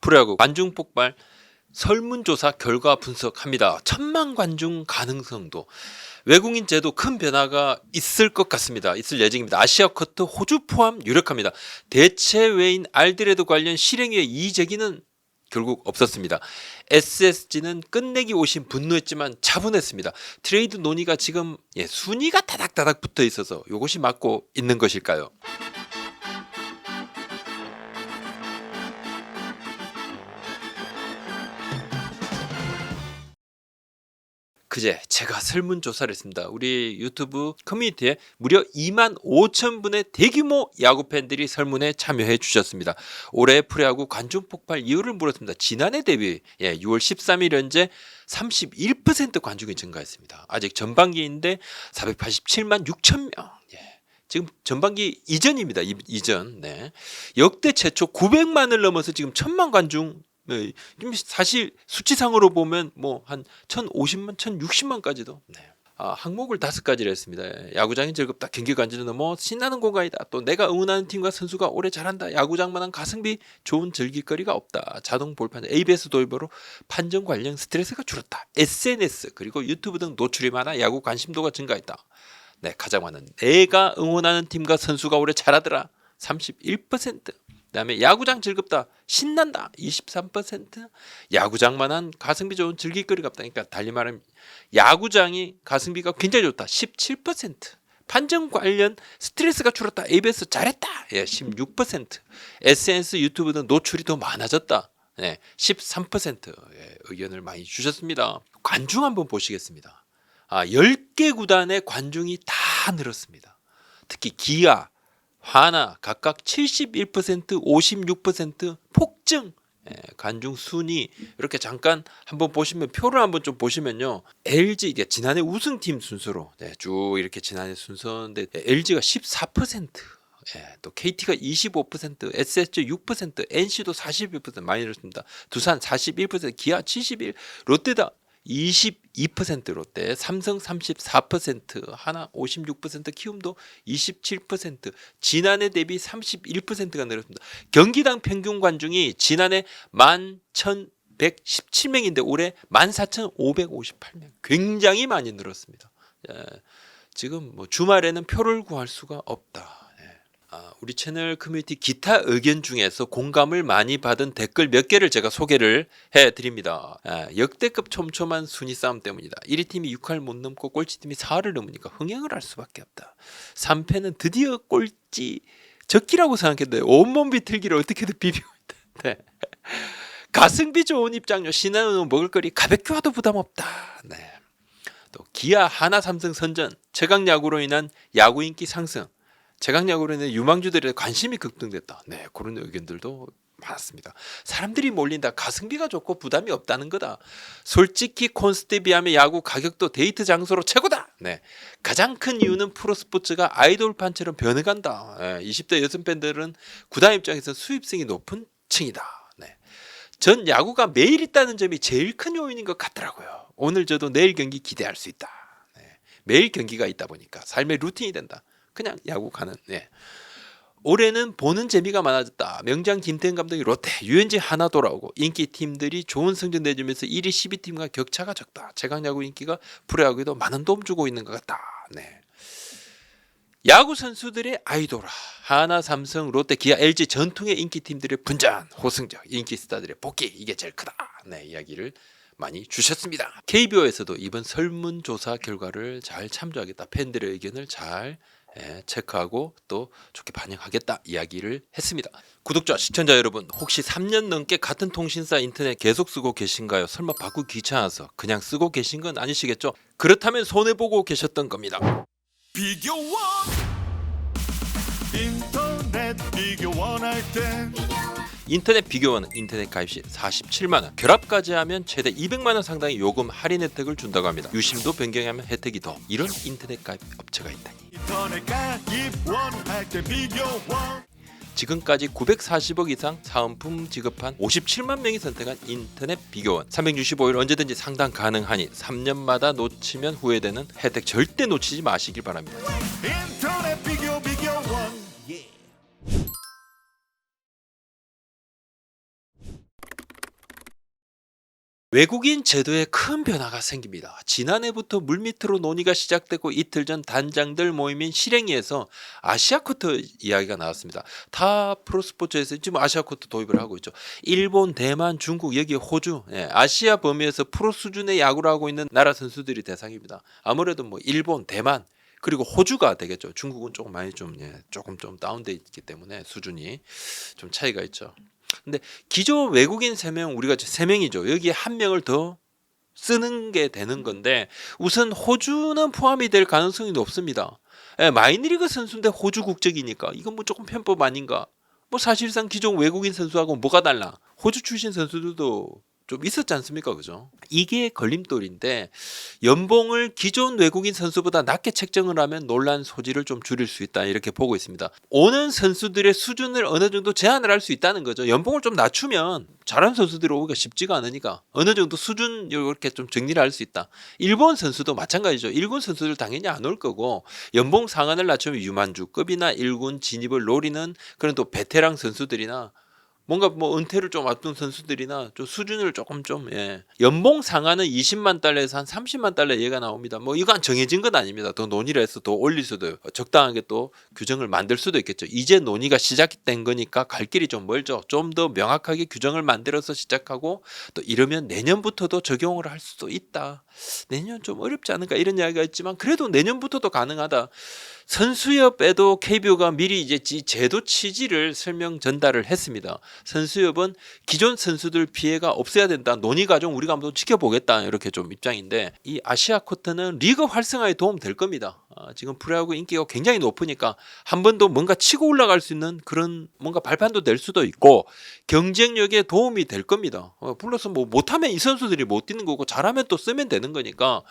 프로야구 관중 폭발 설문조사 결과 분석합니다. 천만 관중 가능성도 외국인 제도 큰 변화가 있을 것 같습니다. 있을 예정입니다. 아시아 커트 호주 포함 유력합니다. 대체 외인 알드레드 관련 실행위의 이의 제기는 결국 없었습니다. SSG는 끝내기 오신 분노했지만 차분했습니다. 트레이드 논의가 지금 예, 순위가 다닥다닥 붙어 있어서 이것이 맞고 있는 것일까요? 그제 제가 설문조사를 했습니다. 우리 유튜브 커뮤니티에 무려 2만 5천 분의 대규모 야구 팬들이 설문에 참여해 주셨습니다. 올해 프로야구 관중 폭발 이유를 물었습니다. 지난해 대비 예, 6월 13일 현재 31% 관중이 증가했습니다. 아직 전반기인데 487만 6천 명. 예. 지금 전반기 이전입니다. 이, 이전. 네. 역대 최초 900만을 넘어서 지금 1000만 관중 네, 사실 수치상으로 보면 뭐 한 1,050만, 1,060만까지도. 네. 아, 항목을 다섯 가지를 했습니다. 야구장이 즐겁다. 경기 관전은 너무 신나는 공간이다. 또 내가 응원하는 팀과 선수가 오래 잘한다. 야구장만한 가성비 좋은 즐길거리가 없다. 자동 볼판, ABS 도입으로 판정 관련 스트레스가 줄었다. SNS 그리고 유튜브 등 노출이 많아 야구 관심도가 증가했다. 네, 가장 많은 내가 응원하는 팀과 선수가 오래 잘하더라. 31%. 그다음에 야구장 즐겁다. 신난다. 23% 야구장만한 가성비 좋은 즐길거리가 없다 그러니까 달리 말하면 야구장이 가성비가 굉장히 좋다. 17% 판정 관련 스트레스가 줄었다. ABS 잘했다. 예, 16% SNS 유튜브 등 노출이 더 많아졌다. 예, 13% 예, 의견을 많이 주셨습니다. 관중 한번 보시겠습니다. 아 10개 구단의 관중이 다 늘었습니다. 특히 기아 하나 각각 71%, 56% 폭증. 예, 관중 순위 이렇게 잠깐 한번 보시면 표를 한번 좀 보시면요. LG 이게 지난해 우승팀 순서로 네, 쭉 이렇게 지난해 순서인데 LG가 14%. 예, 또 KT가 25%, SSG 6%, NC도 41% 많이 늘었습니다. 두산 41%, 기아 71, 롯데다 22% 롯데, 삼성 34%, 하나 56%, 키움도 27%, 지난해 대비 31%가 늘었습니다. 경기당 평균 관중이 지난해 11,117명인데 올해 14,558명. 굉장히 많이 늘었습니다. 예, 지금 뭐 주말에는 표를 구할 수가 없다. 예. 아, 우리 채널 커뮤니티 기타 의견 중에서 공감을 많이 받은 댓글 몇 개를 제가 소개를 해드립니다. 아, 역대급 촘촘한 순위 싸움 때문이다. 1위 팀이 6할 못 넘고 꼴찌 팀이 4할을 넘으니까 흥행을 할 수밖에 없다. 3패는 드디어 꼴찌 적기라고 생각했는데 온몸 비틀기를 어떻게든 비비고 있다. 네. 가성비 좋은 입장료 신나는 먹을거리 가볍게 와도 부담 없다. 네. 또 기아 하나 삼성 선전 최강 야구로 인한 야구 인기 상승 야구로 인해 유망주들의 관심이 급등됐다. 네 그런 의견들도 많았습니다. 사람들이 몰린다. 가성비가 좋고 부담이 없다는 거다. 솔직히 콘스트에 비하면 야구 가격도 데이트 장소로 최고다. 네. 가장 큰 이유는 프로스포츠가 아이돌판처럼 변해간다. 네. 20대 여성 팬들은 구단 입장에서 수입성이 높은 층이다. 네. 전 야구가 매일 있다는 점이 제일 큰 요인인 것 같더라고요. 오늘 저도 내일 경기 기대할 수 있다. 네. 매일 경기가 있다 보니까 삶의 루틴이 된다. 그냥 야구 가는. 네. 올해는 보는 재미가 많아졌다. 명장 김태형 감독이 롯데, 유현진 하나 돌아오고 인기 팀들이 좋은 성적 내주면서 1위 12팀과 격차가 적다. 최강 야구 인기가 프로야구에도 많은 도움 주고 있는 것 같다. 네. 야구 선수들의 아이돌 하나, 삼성, 롯데, 기아, LG 전통의 인기 팀들의 분전, 호승적 인기 스타들의 복귀 이게 제일 크다. 네, 이야기를 많이 주셨습니다. KBO에서도 이번 설문조사 결과를 잘 참조하겠다. 팬들의 의견을 잘 예, 체크하고 또 좋게 반영하겠다 이야기를 했습니다. 구독자 시청자 여러분 혹시 3년 넘게 같은 통신사 인터넷 계속 쓰고 계신가요? 설마 바꾸기 귀찮아서 그냥 쓰고 계신 건 아니시겠죠? 그렇다면 손해 보고 계셨던 겁니다. 비교원 인터넷 비교원 할때 인터넷 비교원 인터넷 가입 시 47만 원, 결합까지 하면 최대 200만 원 상당의 요금 할인 혜택을 준다고 합니다. 유심도 변경하면 혜택이 더. 이런 인터넷 가입 업체가 있다니. 인터넷 가입원 할 때 비교원 지금까지 940억 이상 사은품 지급한 57만 명이 선택한 인터넷 비교원. 365일 언제든지 상담 가능하니 3년마다 놓치면 후회되는 혜택 절대 놓치지 마시길 바랍니다. 인터넷 비교 외국인 제도에 큰 변화가 생깁니다. 지난해부터 물밑으로 논의가 시작되고 이틀 전 단장들 모임인 실행위에서 아시아 쿼터 이야기가 나왔습니다. 타 프로스포츠에서 지금 아시아 쿼터 도입을 하고 있죠. 일본, 대만, 중국, 여기 호주, 예, 아시아 범위에서 프로 수준의 야구를 하고 있는 나라 선수들이 대상입니다. 아무래도 뭐 일본, 대만 그리고 호주가 되겠죠. 중국은 조금 많이 좀 예, 조금 좀 다운돼 있기 때문에 수준이 좀 차이가 있죠. 근데 기존 외국인 세 명 우리가 세 명이죠. 여기에 한 명을 더 쓰는 게 되는 건데 우선 호주는 포함이 될 가능성이 높습니다. 예, 마이너리그 선수인데 호주 국적이니까 이건 뭐 조금 편법 아닌가? 뭐 사실상 기존 외국인 선수하고 뭐가 달라? 호주 출신 선수들도 좀 있었지 않습니까, 그죠? 이게 걸림돌인데 연봉을 기존 외국인 선수보다 낮게 책정을 하면 논란 소지를 좀 줄일 수 있다 이렇게 보고 있습니다. 오는 선수들의 수준을 어느 정도 제한을 할 수 있다는 거죠. 연봉을 좀 낮추면 잘하는 선수들이 오기가 쉽지가 않으니까 어느 정도 수준 이렇게 좀 정리를 할 수 있다. 일본 선수도 마찬가지죠. 일군 선수들 당연히 안 올 거고 연봉 상한을 낮추면 유만주급이나 일군 진입을 노리는 그런 또 베테랑 선수들이나 뭔가 뭐 은퇴를 좀 앞둔 선수들이나 좀 수준을 조금 좀 예. 연봉 상한은 20만 달러에서 한 30만 달러 얘가 나옵니다. 뭐 이건 정해진 건 아닙니다. 더 논의를 해서 더 올릴 수도 적당하게 또 규정을 만들 수도 있겠죠. 이제 논의가 시작된 거니까 갈 길이 좀 멀죠. 좀 더 명확하게 규정을 만들어서 시작하고 또 이러면 내년부터도 적용을 할 수도 있다. 내년 좀 어렵지 않을까 이런 이야기가 있지만 그래도 내년부터도 가능하다. 선수협에도 KBO가 미리 이제 지 제도 취지를 설명 전달을 했습니다. 선수협은 기존 선수들 피해가 없어야 된다. 논의 과정 우리가 한번 지켜보겠다. 이렇게 좀 입장인데 이 아시아 쿼터는 리그 활성화에 도움 될 겁니다. 아, 지금 프로야구 인기가 굉장히 높으니까 한 번 더 뭔가 치고 올라갈 수 있는 그런 뭔가 발판도 될 수도 있고 경쟁력에 도움이 될 겁니다. 어, 플러스 뭐 못하면 이 선수들이 못 뛰는 거고 잘하면 또 쓰면 되는 거니까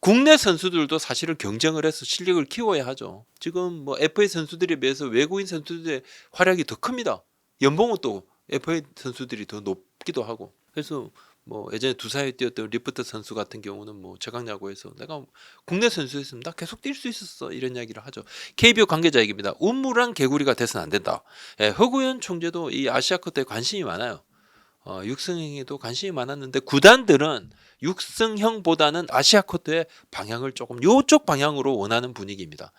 국내 선수들도 사실은 경쟁을 해서 실력을 키워야 하죠. 지금 뭐 FA 선수들에 비해서 외국인 선수들의 활약이 더 큽니다. 연봉은 또 FA 선수들이 더 높기도 하고 그래서 뭐 예전에 두사에 뛰었던 리프트 선수 같은 경우는 뭐 제강야구에서 내가 국내 선수였으면 나 계속 뛸 수 있었어 이런 이야기를 하죠. KBO 관계자 얘기입니다. 우물한 개구리가 돼서는 안 된다. 예, 허구현 총재도 이 아시아 컵에 관심이 많아요. 어, 육승행에도 관심이 많았는데 구단들은 육승형보다는 아시아 쿼터의 방향을 조금 요쪽 방향으로 원하는 분위기입니다.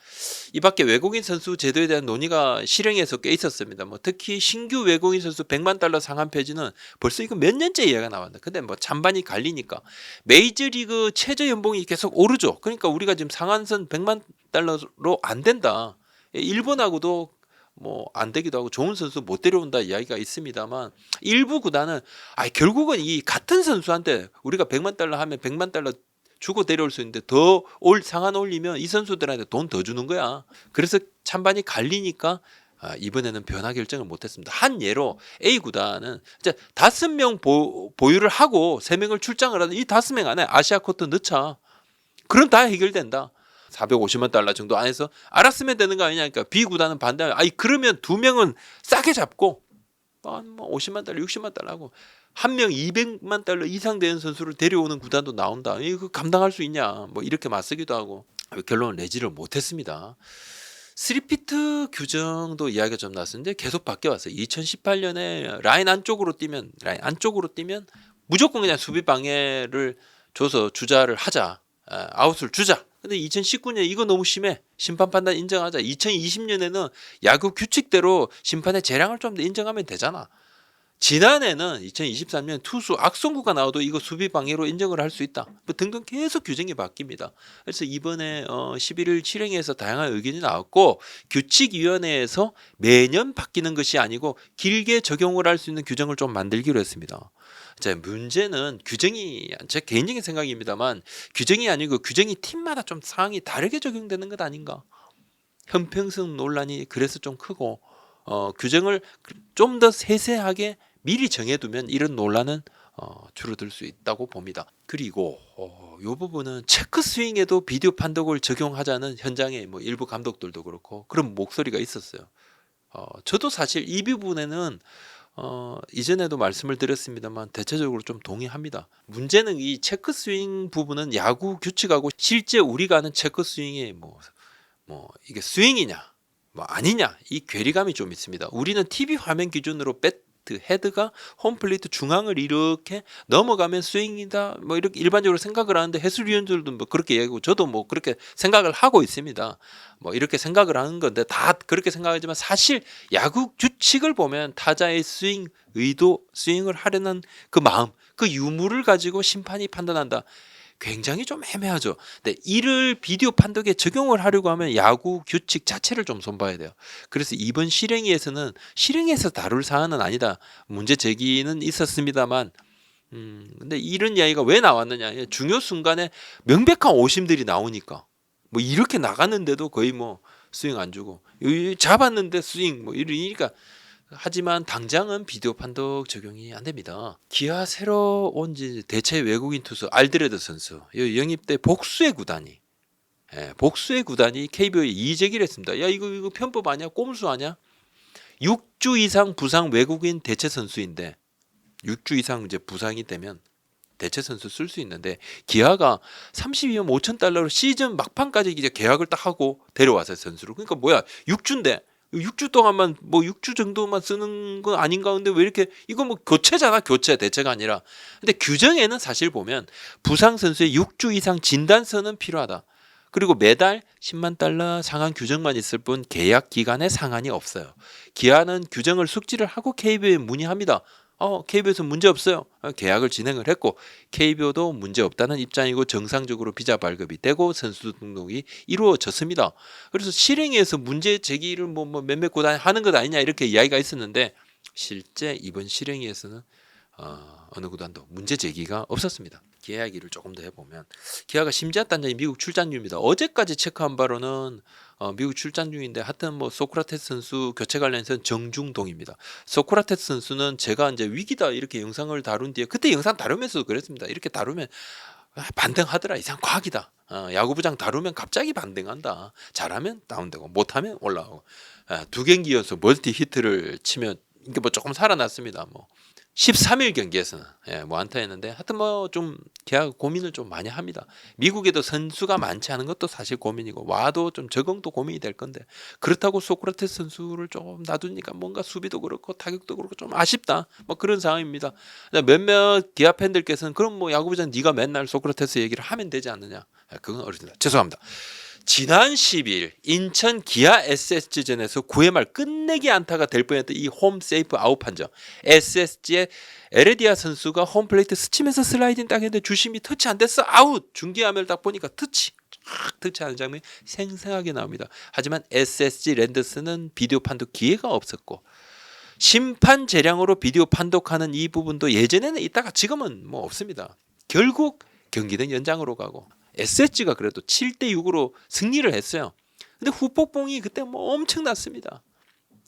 이 밖에 외국인 선수 제도에 대한 논의가 실행에서 꽤 있었습니다. 뭐 특히 신규 외국인 선수 100만 달러 상한 폐지는 벌써 이거 몇 년째 이야기가 나왔는데 근데 뭐 찬반이 갈리니까 메이저리그 최저 연봉이 계속 오르죠. 그러니까 우리가 지금 상한선 100만 달러로 안 된다. 일본하고도 뭐 안 되기도 하고 좋은 선수 못 데려온다 이야기가 있습니다만 일부 구단은 아 결국은 이 같은 선수한테 우리가 100만 달러 하면 100만 달러 주고 데려올 수 있는데 더 올 상한 올리면 이 선수들한테 돈 더 주는 거야. 그래서 찬반이 갈리니까 아, 이번에는 변화 결정을 못했습니다. 한 예로 A 구단은 이제 다섯 명 보, 보유를 하고 세 명을 출장을 하는 이 다섯 명 안에 아시아 쿼터 넣자. 그럼 다 해결된다. 450만 달러 정도 안에서 알았으면 되는 거 아니냐니까 B 구단은 반대하면 아니 그러면 두 명은 싸게 잡고 한뭐 50만 달러, 60만 달러 하고 한 명 200만 달러 이상 되는 선수를 데려오는 구단도 나온다. 이거 감당할 수 있냐? 뭐 이렇게 맞서기도 하고 결론은 내지를 못했습니다. 스리피트 규정도 이야기가 좀 나왔는데 계속 바뀌어 왔어요. 2018년에 라인 안쪽으로 뛰면 라인 안쪽으로 뛰면 무조건 그냥 수비 방해를 줘서 주자를 하자. 아, 아웃을 주자. 근데 2019년 이거 너무 심해. 심판 판단 인정하자. 2020년에는 야구 규칙대로 심판의 재량을 좀 더 인정하면 되잖아. 지난해는 2023년 투수 악송구가 나와도 이거 수비 방해로 인정을 할 수 있다. 뭐 등등 계속 규정이 바뀝니다. 그래서 이번에 어 11일 실행에서 다양한 의견이 나왔고 규칙위원회에서 매년 바뀌는 것이 아니고 길게 적용을 할 수 있는 규정을 좀 만들기로 했습니다. 자, 문제는 규정이 제 개인적인 생각입니다만 규정이 아니고 규정이 팀마다 좀 상황이 다르게 적용되는 것 아닌가? 형평성 논란이 그래서 좀 크고 어, 규정을 좀 더 세세하게 미리 정해두면 이런 논란은 어, 줄어들 수 있다고 봅니다. 그리고 어, 이 부분은 체크 스윙에도 비디오 판독을 적용하자는 현장의 뭐 일부 감독들도 그렇고 그런 목소리가 있었어요. 어, 저도 사실 이 부분에는 어, 이전에도 말씀을 드렸습니다만 대체적으로 좀 동의합니다. 문제는 이 체크 스윙 부분은 야구 규칙하고 실제 우리가 아는 체크 스윙이 뭐, 뭐 이게 스윙이냐 뭐 아니냐 이 괴리감이 좀 있습니다. 우리는 TV 화면 기준으로 배, 히트 헤드가 홈 플레이트 중앙을 이렇게 넘어가면 스윙이다 뭐 이렇게 일반적으로 생각을 하는데 해설위원들도 뭐 그렇게 얘기하고 저도 뭐 그렇게 생각을 하고 있습니다. 뭐 이렇게 생각을 하는 건데 다 그렇게 생각하지만 사실 야구 규칙을 보면 타자의 스윙 의도 스윙을 하려는 그 마음 그 유무를 가지고 심판이 판단한다. 굉장히 좀 애매하죠. 근데 이를 비디오 판독에 적용을 하려고 하면 야구 규칙 자체를 좀 손봐야 돼요. 그래서 이번 실행위에서는 실행에서 다룰 사안은 아니다. 문제 제기는 있었습니다만 음, 근데 이런 이야기가 왜 나왔느냐. 중요 순간에 명백한 오심들이 나오니까 뭐 이렇게 나갔는데도 거의 뭐 스윙 안 주고 잡았는데 스윙 뭐 이러니까 하지만 당장은 비디오 판독 적용이 안 됩니다. 기아 새로 온지 대체 외국인 투수 알드레드 선수 이 영입 때 복수의 구단이 예, 복수의 구단이 KBO에 이의제기를 했습니다. 야 이거 이거 편법 아니야? 꼼수 아니야? 6주 이상 부상 외국인 대체 선수인데 6주 이상 이제 부상이 되면 대체 선수 쓸 수 있는데 기아가 32억 5천 달러로 시즌 막판까지 이제 계약을 딱 하고 데려와서 선수를 그러니까 뭐야 6주인데 6주 동안만 뭐 6주 정도만 쓰는 건 아닌가 근데 왜 이렇게 이거 뭐 교체잖아 교체 대체가 아니라 근데 규정에는 사실 보면 부상 선수의 6주 이상 진단서는 필요하다. 그리고 매달 10만 달러 상한 규정만 있을 뿐 계약 기간에 상한이 없어요. 기아는 규정을 숙지를 하고 KBO에 문의합니다. 어, KBO에서 문제 없어요. 어, 계약을 진행을 했고 KBO도 문제 없다는 입장이고 정상적으로 비자 발급이 되고 선수 등록이 이루어졌습니다. 그래서 실행에서 문제 제기를 뭐, 뭐 몇몇 구단이 하는 것 아니냐 이렇게 이야기가 있었는데 실제 이번 실행위에서는 어, 어느 구단도 문제 제기가 없었습니다. 기아 이야기를 조금 더 해보면 기아가 심지어 단장이 미국 출장 중입니다. 어제까지 체크한 바로는 어, 미국 출장 중인데 하여튼 뭐 소크라테스 선수 교체 관련해서는 정중동입니다. 소크라테스 선수는 제가 이제 위기다 이렇게 영상을 다룬 뒤에 그때 영상 다루면서도 그랬습니다. 이렇게 다루면 아, 반등하더라 이상 과학이다. 어, 야구부장 다루면 갑자기 반등한다. 잘하면 다운되고 못하면 올라오고 아, 두 경기 연속 멀티 히트를 치면 이게 뭐 조금 살아났습니다. 뭐 13일 경기에서는 예, 뭐 안타였는데 하여튼 뭐 좀 계약 고민을 좀 많이 합니다. 미국에도 선수가 많지 않은 것도 사실 고민이고 와도 좀 적응도 고민이 될 건데 그렇다고 소크라테스 선수를 조금 놔두니까 뭔가 수비도 그렇고 타격도 그렇고 좀 아쉽다. 뭐 그런 상황입니다. 몇몇 기아 팬들께서는 그럼 뭐 야구부장 네가 맨날 소크라테스 얘기를 하면 되지 않느냐? 예, 그건 어렵습니다. 죄송합니다. 지난 10일 인천 기아 SSG전에서 9회 말 끝내기 안타가 될 뻔했던 이 홈 세이프 아웃 판정. SSG의 에레디아 선수가 홈플레이트 스치면서 슬라이딩 당했는데 주심이 터치 안 됐어 아웃. 중계화면을 딱 보니까 터치. 쫙 터치하는 장면이 생생하게 나옵니다. 하지만 SSG 랜더스는 비디오 판독 기회가 없었고 심판 재량으로 비디오 판독하는 이 부분도 예전에는 있다가 지금은 뭐 없습니다. 결국 경기는 연장으로 가고 SSG가 그래도 7대 6으로 승리를 했어요. 근데 후폭봉이 그때 뭐 엄청났습니다.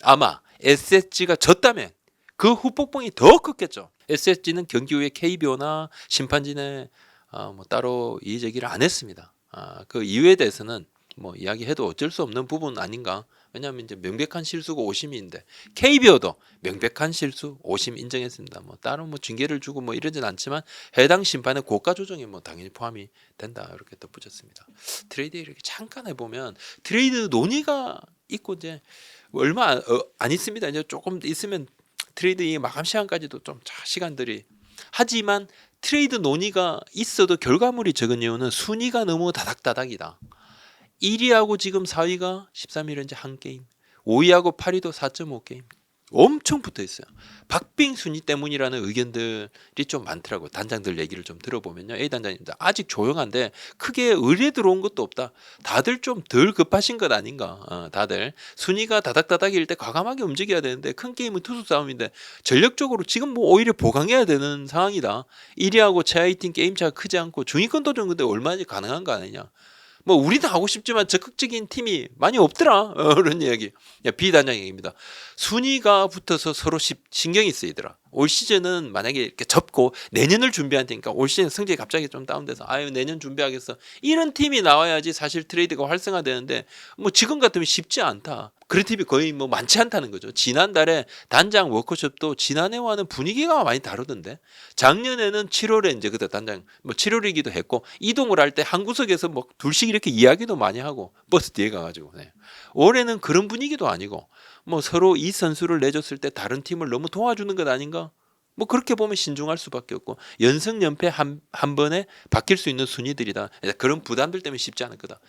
아마 SSG가 졌다면 그 후폭봉이 더 컸겠죠. SSG는 경기 후에 KBO나 심판진에 아, 뭐 따로 이의 제기를 안 했습니다. 아, 그 이유에 대해서는 뭐 이야기해도 어쩔 수 없는 부분 아닌가. 왜냐하면 이제 명백한 실수가 오심인데 KBO도 명백한 실수 오심 인정했습니다. 뭐 따로 뭐 징계를 주고 뭐 이러진 않지만 해당 심판의 고가 조정에 뭐 당연히 포함이 된다 이렇게 덧붙였습니다. 트레이드 이렇게 잠깐 해보면 트레이드 논의가 있고 이제 얼마 안, 어, 안 있습니다. 이제 조금 있으면 트레이드 이 마감 시간까지도 좀 자, 시간들이 하지만 트레이드 논의가 있어도 결과물이 적은 이유는 순위가 너무 다닥다닥이다. 1위하고 지금 4위가 13일 현재 한 게임, 5위하고 8위도 4.5게임. 엄청 붙어 있어요. 박빙 순위 때문이라는 의견들이 좀 많더라고요. 단장들 얘기를 좀 들어보면요. A 단장님들 아직 조용한데 크게 의뢰 들어온 것도 없다. 다들 좀 덜 급하신 것 아닌가. 어, 다들 순위가 다닥다닥일 때 과감하게 움직여야 되는데 큰 게임은 투수 싸움인데 전력적으로 지금 뭐 오히려 보강해야 되는 상황이다. 1위하고 최하위팀 게임 차가 크지 않고 중위권 도전 근데 얼마나 가능한 거 아니냐. 뭐 우리도 하고 싶지만 적극적인 팀이 많이 없더라. 어, 그런 이야기. 야, 비단장 얘기입니다. 순위가 붙어서 서로 시- 신경이 쓰이더라 올 시즌은 만약에 이렇게 접고 내년을 준비한 테니까 올 시즌 성적이 갑자기 좀 다운돼서 아유 내년 준비하겠어. 이런 팀이 나와야지 사실 트레이드가 활성화되는데 뭐 지금 같으면 쉽지 않다. 그런 팀이 거의 뭐 많지 않다는 거죠. 지난달에 단장 워크숍도 지난해와는 분위기가 많이 다르던데 작년에는 7월에 이제 그때 단장 뭐 7월이기도 했고 이동을 할 때 한 구석에서 뭐 둘씩 이렇게 이야기도 많이 하고 버스 뒤에 가가지고. 네. 올해는 그런 분위기도 아니고 뭐 서로 이 선수를 내줬을 때 다른 팀을 너무 도와주는 것 아닌가? 뭐 그렇게 보면 신중할 수밖에 없고 연승 연패 한, 한 번에 바뀔 수 있는 순위들이다. 그런 부담들 때문에 쉽지 않을 거다.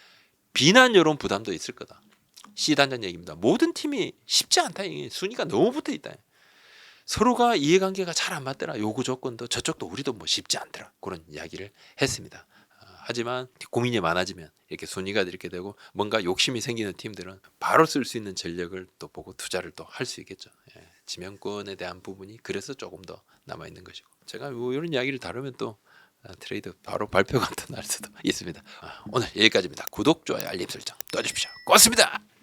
비난 여론 부담도 있을 거다. 시단전 얘기입니다. 모든 팀이 쉽지 않다. 이게 순위가 너무 붙어 있다. 서로가 이해관계가 잘 안 맞더라. 요구 조건도 저쪽도 우리도 뭐 쉽지 않더라. 그런 이야기를 했습니다. 아, 하지만 고민이 많아지면 이렇게 순위가 이렇게 되고 뭔가 욕심이 생기는 팀들은 바로 쓸 수 있는 전력을 또 보고 투자를 또 할 수 있겠죠. 예, 지명권에 대한 부분이 그래서 조금 더 남아 있는 것이고 제가 뭐 이런 이야기를 다루면 또 아, 트레이드 바로 발표가 또 날 수도 있습니다. 아, 오늘 여기까지입니다. 구독, 좋아요, 알림 설정 떠주십시오. 고맙습니다.